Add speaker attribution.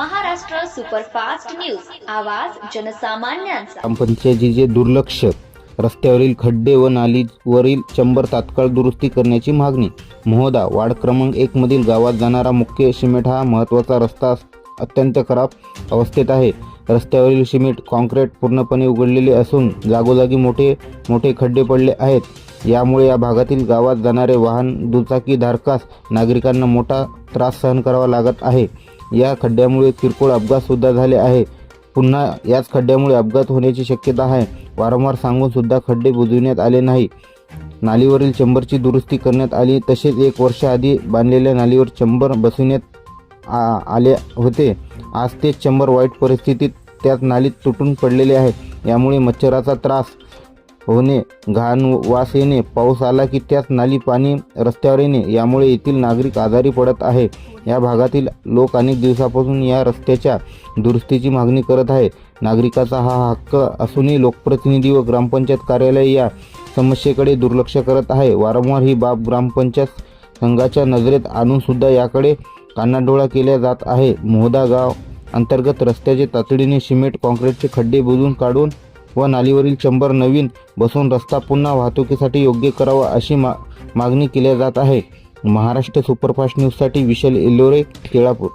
Speaker 1: Superfast news. आवाज जनसामान्यांचा.
Speaker 2: ग्रामपंचायतीचे दुर्लक्ष रस्त्यावरील खड्डे व नालीवरील चंबर तात्काळ दुरुस्ती करण्याची मागणी. मोहदा वार्ड क्रमांक एक मधील गावात जाणारा मुख्य सिमेंट हा महत्त्वाचा रस्ता अत्यंत खराब अवस्थेत आहे. रस्त्यावरील सिमेंट कॉन्क्रीट पूर्णपणे उघडलेले असून जागोजागी मोठे मोठे खड्डे पडले आहेत. यामुळे या भागातील गावात जाणारे वाहन दुचाकी धारकास नागरिकांना मोठा त्रास सहन करावा लागत आहे. या खड्ड्यामुळे किरकोळ अपघातसुद्धा झाले आहे पुन्हा याच खड्ड्यामुळे अपघात होण्याची शक्यता आहे. वारंवार सांगूनसुद्धा खड्डे बुजविण्यात आले नाही. नालीवरील चंबरची दुरुस्ती करण्यात आली. तसेच एक वर्षाआधी बांधलेल्या नालीवर चंबर बसविण्यात आ- आले होते. आज तेच चंबर वाईट परिस्थितीत त्याच नालीत तुटून पडलेले आहे. यामुळे मच्छराचा त्रास होणे घाण वास येणे पाऊस आला की त्याच नाली पाणी रस्त्यावर येणे यामुळे येथील नागरिक आजारी पडत आहे. या भागातील लोक अनेक दिवसापासून या रस्त्याच्या दुरुस्तीची मागणी करत आहे. नागरिकाचा हा हक्क असूनही लोकप्रतिनिधी व ग्रामपंचायत कार्यालय या समस्येकडे दुर्लक्ष करत आहे. वारंवार ही बाब ग्रामपंचायत संघाच्या नजरेत आणूनसुद्धा याकडे कानाडोळा केल्या जात आहे. मोहदा गाव अंतर्गत रस्त्याचे तातडीने सिमेंट कॉन्क्रीटचे खड्डे बुजून काढून व नालीवरील चंबर नवीन बसवून रस्ता पुन्हा वाहतुकीसाठी योग्य करावा अशी मा मागणी केल्या जात आहे. महाराष्ट्र सुपरफास्ट न्यूजसाठी विशाल एल्लोरे केळापूर.